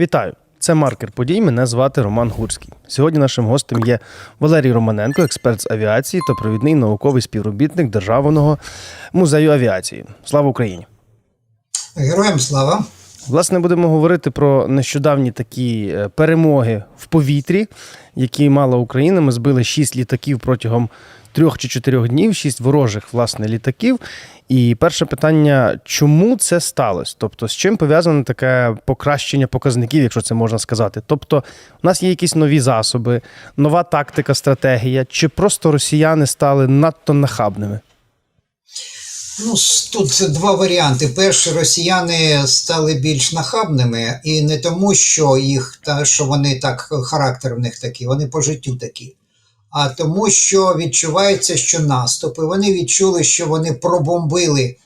Вітаю! Це маркер подій. Мене звати Роман Гурський. Сьогодні нашим гостем є Валерій Романенко, експерт з авіації та провідний науковий співробітник Державного музею авіації. Слава Україні! Героям слава. Власне, будемо говорити про нещодавні такі е, перемоги в повітрі, які мала Україна. Ми збили шість літаків протягом трьох чи чотирьох днів, шість ворожих власне літаків. І перше питання: чому це сталося? Тобто, з чим пов'язане таке покращення показників, якщо це можна сказати? Тобто, у нас є якісь нові засоби, нова тактика, стратегія, чи просто росіяни стали надто нахабними? Ну, тут два варіанти. Перше, росіяни стали більш нахабними, і не тому, що їх та що вони так характер в них такий, вони по життю такі. А тому, що відчувається, що наступи. Вони відчули, що вони пробомбили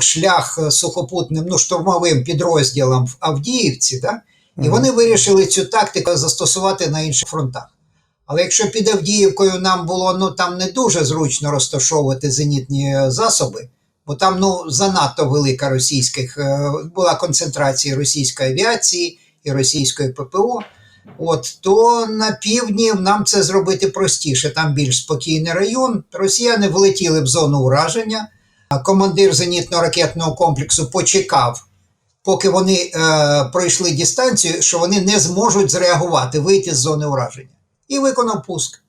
шлях сухопутним, ну, штурмовим підрозділам в Авдіївці, да? і вони вирішили цю тактику застосувати на інших фронтах. Але якщо під Авдіївкою нам було ну там не дуже зручно розташовувати зенітні е, засоби, бо там ну занадто велика російських е, була концентрація російської авіації і російської ППО. От то на півдні нам це зробити простіше. Там більш спокійний район. Росіяни влетіли в зону ураження. Командир зенітно-ракетного комплексу почекав, поки вони е, пройшли дистанцію, що вони не зможуть зреагувати, вийти з зони ураження, і виконав пуск.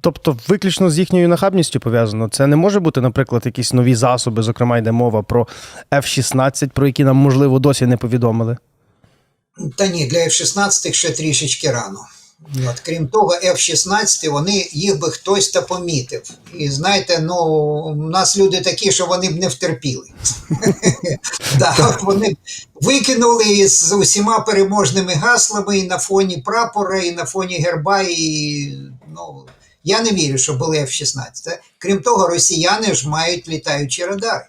Тобто, виключно з їхньою нахабністю пов'язано. Це не може бути, наприклад, якісь нові засоби, зокрема, йде мова про F-16, про які нам, можливо, досі не повідомили. Та ні, для F-16 ще трішечки рано. От, крім того, F-16, вони їх би хтось та помітив. І знаєте, ну у нас люди такі, що вони б не втерпіли. Вони б викинули з усіма переможними гаслами і на фоні прапора, і на фоні герба. І, ну, я не вірю, що були F-16. Крім того, росіяни ж мають літаючі радари.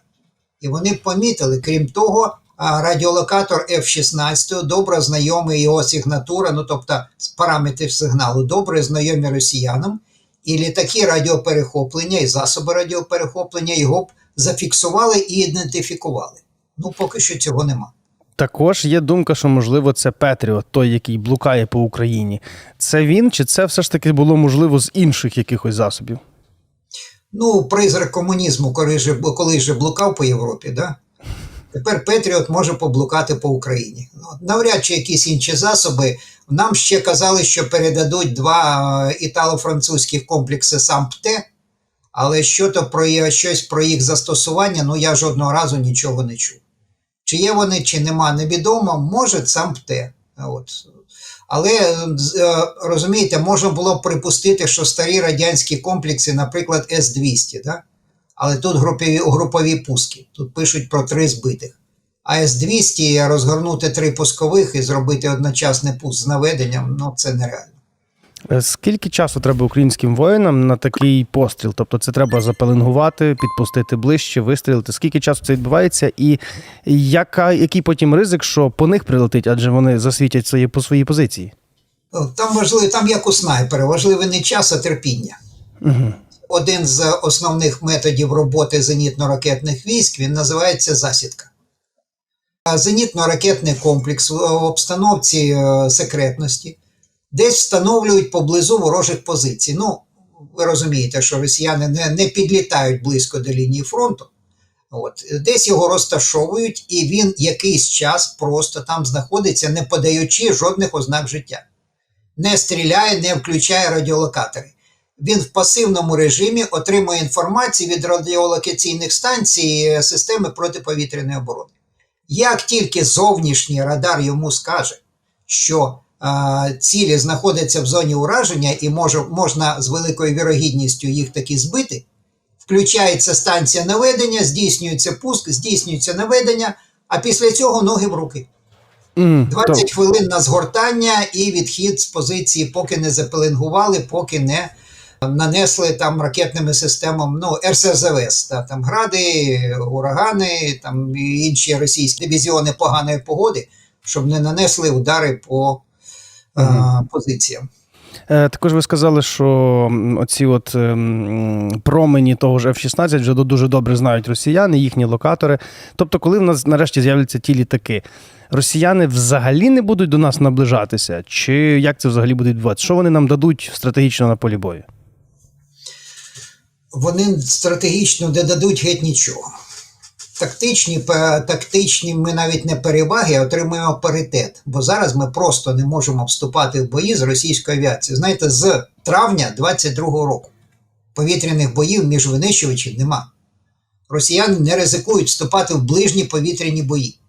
І вони помітили, крім того, радіолокатор F-16 добре знайомий його сигнатура, ну тобто з параметрів сигналу, добре знайомі росіянам, і літаки радіоперехоплення, і засоби радіоперехоплення його б зафіксували і ідентифікували. Ну, поки що цього нема. Також є думка, що можливо це Петріот, той, який блукає по Україні. Це він, чи це все ж таки було можливо з інших якихось засобів? Ну, призрак комунізму, коли же, коли же блукав по Європі, да? тепер Петріот може поблукати по Україні. Ну, навряд чи якісь інші засоби. Нам ще казали, що передадуть два е, італо-французьких комплекси САМПТ, але що то про щось про їх застосування, ну я жодного разу нічого не чув. Чи є вони, чи нема, невідомо, може САМПТ. От. Але е, е, розумієте, можна було б припустити, що старі радянські комплекси, наприклад, С-200, да? але тут групові, групові пуски. Тут пишуть про три збитих. А С-200 розгорнути три пускових і зробити одночасний пуск з наведенням, ну це нереально. Е, Скільки часу треба українським воїнам на такий постріл? Тобто, це треба запеленгувати, підпустити ближче, вистрілити. Скільки часу це відбувається, і яка, який потім ризик, що по них прилетить, адже вони засвітять свої по своїй позиції? Там важливо, там як у снайпера, важливий не час, а терпіння. Угу. Один з основних методів роботи зенітно-ракетних військ він називається засідка. Зенітно-ракетний комплекс в обстановці е, секретності десь встановлюють поблизу ворожих позицій. Ну, ви розумієте, що росіяни не, не підлітають близько до лінії фронту. От, десь його розташовують, і він якийсь час просто там знаходиться, не подаючи жодних ознак життя. Не стріляє, не включає радіолокатори він в пасивному режимі отримує інформацію від радіолокаційних станцій е, системи протиповітряної оборони. Як тільки зовнішній радар йому скаже, що цілі знаходяться в зоні ураження і може, можна з великою вірогідністю їх таки збити, включається станція наведення, здійснюється пуск, здійснюється наведення, а після цього ноги в руки. 20 хвилин на згортання і відхід з позиції, поки не запеленгували, поки не нанесли там ракетними системами, ну, РСЗВС, та, там гради, урагани, там інші російські дивізіони поганої погоди, щоб не нанесли удари по позиціям. Е, Також ви сказали, що оці от ем, промені того ж F-16 вже дуже добре знають росіяни, їхні локатори. Тобто, коли в нас нарешті з'являться ті літаки, росіяни взагалі не будуть до нас наближатися? Чи як це взагалі буде відбуватися? Що вони нам дадуть стратегічно на полі бою? Вони стратегічно не дадуть геть нічого. Тактичні, тактичні ми навіть не переваги, а отримуємо паритет. Бо зараз ми просто не можемо вступати в бої з російською авіацією. Знаєте, з травня 22-го року повітряних боїв між винищувачів нема. Росіяни не ризикують вступати в ближні повітряні бої.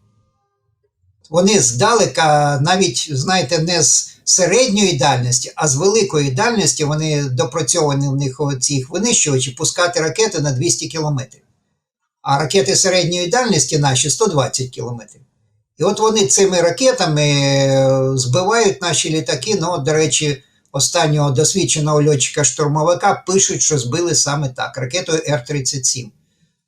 Вони здалека, навіть, знаєте, не з середньої дальності, а з великої дальності вони допрацьовані в них цих винищувачів пускати ракети на 200 кілометрів. А ракети середньої дальності наші 120 кілометрів. І от вони цими ракетами е, збивають наші літаки. Ну, до речі, останнього досвідченого льотчика-штурмовика пишуть, що збили саме так, ракетою Р-37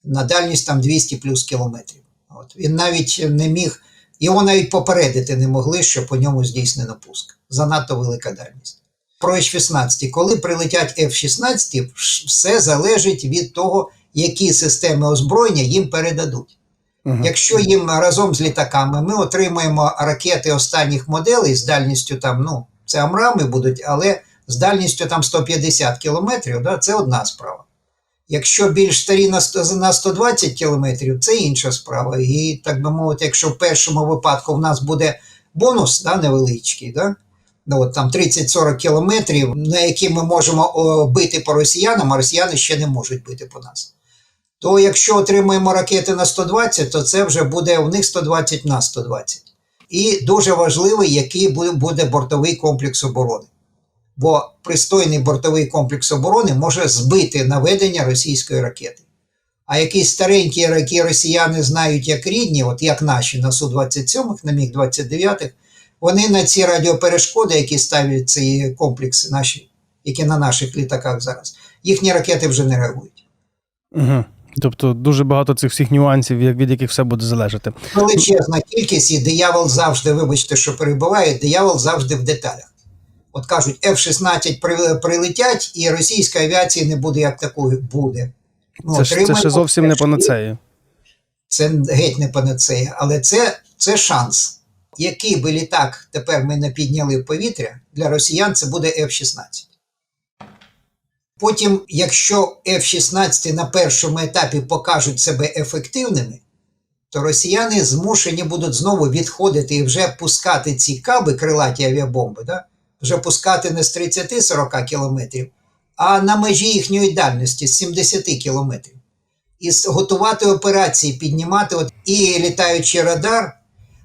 на дальність там 200 плюс кілометрів. От. Він навіть не міг, його навіть попередити не могли, що по ньому здійснено пуск. Занадто велика дальність. Про F-16. Коли прилетять F-16, все залежить від того, які системи озброєння їм передадуть. Угу. Якщо їм разом з літаками ми отримаємо ракети останніх моделей з дальністю там, ну, це Амрами будуть, але з дальністю там 150 кілометрів, да, це одна справа. Якщо більш старі на 100 на 120 кілометрів, це інша справа. І так би мовити, якщо в першому випадку в нас буде бонус да, невеличкий, да, ну, от там 30-40 кілометрів, на які ми можемо о, бити по росіянам, а росіяни ще не можуть бити по нас. То якщо отримаємо ракети на 120, то це вже буде у них 120 на 120. І дуже важливо, який бу- буде бортовий комплекс оборони. Бо пристойний бортовий комплекс оборони може збити наведення російської ракети. А якісь старенькі, які росіяни знають як рідні, от як наші на Су-27, на Міг-29, вони на ці радіоперешкоди, які ставлять ці комплекси наші, які на наших літаках зараз, їхні ракети вже не реагують. Угу. Тобто дуже багато цих всіх нюансів, від яких все буде залежати. величезна кількість, і диявол завжди, вибачте, що перебуває, диявол завжди в деталях. От кажуть, F-16 прилетять, і російської авіації не буде як такої. Буде. Ну, Це, ж- це ще зовсім не панацея. Це геть не панацея, але це, це шанс. Який би літак тепер ми не підняли в повітря, для росіян це буде F-16. Потім, якщо F-16 на першому етапі покажуть себе ефективними, то росіяни змушені будуть знову відходити і вже пускати ці каби, крилаті авіабомби, да? вже пускати не з 30-40 кілометрів, а на межі їхньої дальності з 70 кілометрів і готувати операції, піднімати от і літаючий радар,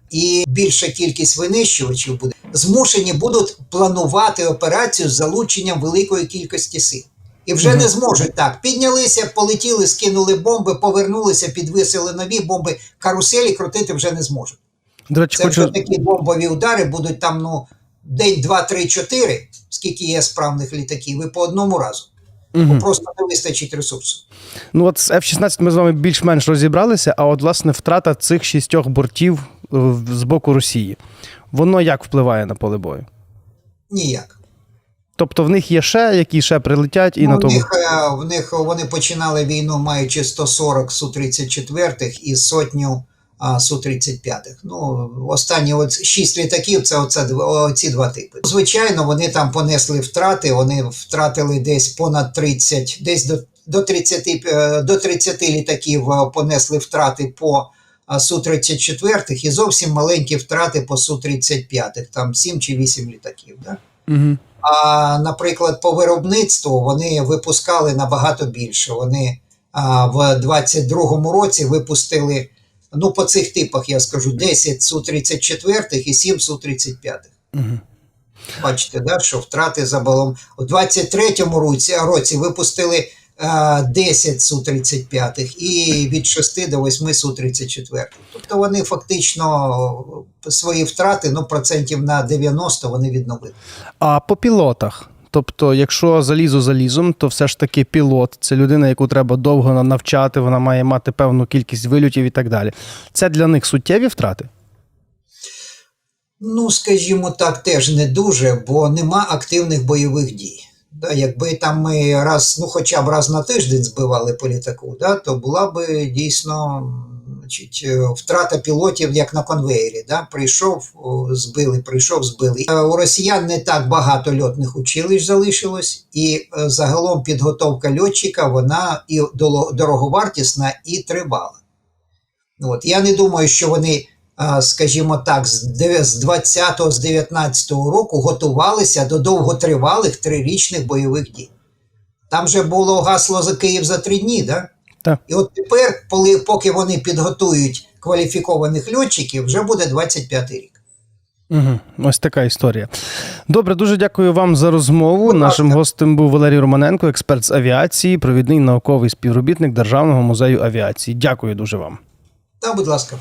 і більша кількість винищувачів буде змушені будуть планувати операцію з залученням великої кількості сил. І вже Мгм. не зможуть так. Піднялися, полетіли, скинули бомби, повернулися, підвисили нові бомби, каруселі крутити вже не зможуть. До речі, Це вже такі бомбові удари будуть там ну, день, два, три, чотири, скільки є справних літаків, і по одному разу. Мгм. Просто не вистачить ресурсу. Ну от з F-16 ми з вами більш-менш розібралися, а от власне втрата цих шістьох бортів е, з боку Росії. Воно як впливає на поле бою? Ніяк. Тобто в них є ще, які ще прилетять, і Ну, на тому. них, е, в них вони починали війну, маючи 140 Су-34 і сотню а, Су-35. Ну, останні от шість літаків це оце, дв- ці два типи. Звичайно, вони там понесли втрати, вони втратили десь понад 30, десь до, до, 30, е, до 30 літаків е, понесли втрати по а, Су-34 і зовсім маленькі втрати по Су-35, там 7 чи 8 літаків. Да? Угу. А, наприклад, по виробництву вони випускали набагато більше. Вони а, в 22-му році випустили, ну, по цих типах я скажу, 10 Су-34 і 7 Су-35. Угу. Бачите, да, що втрати загалом. У 23-му році, році випустили 10 Су-35 і від 6 до 8 Су-34. Тобто вони фактично свої втрати, ну, процентів на 90 вони відновили. А по пілотах. Тобто, якщо залізо залізом, то все ж таки пілот це людина, яку треба довго навчати, вона має мати певну кількість вильотів і так далі. Це для них суттєві втрати? Ну, скажімо так, теж не дуже, бо нема активних бойових дій. Да, якби там ми раз, ну хоча б раз на тиждень збивали по літаку, да, то була б дійсно значить, е, втрата пілотів, як на конвеєрі. Да, прийшов, збили, прийшов, збили. Е, У росіян не так багато льотних училищ залишилось, і е, загалом підготовка льотчика вона і дороговартісна і тривала. От. Я не думаю, що вони скажімо так, з 20-го, з 19-го року готувалися до довготривалих трирічних бойових дій. Там же було гасло за Київ за три дні, да? Так. І от тепер, коли, поки вони підготують кваліфікованих льотчиків, вже буде 25-й рік. Угу. Ось така історія. Добре, дуже дякую вам за розмову. Будь Нашим ласка. гостем був Валерій Романенко, експерт з авіації, провідний науковий співробітник Державного музею авіації. Дякую дуже вам. Та, будь ласка.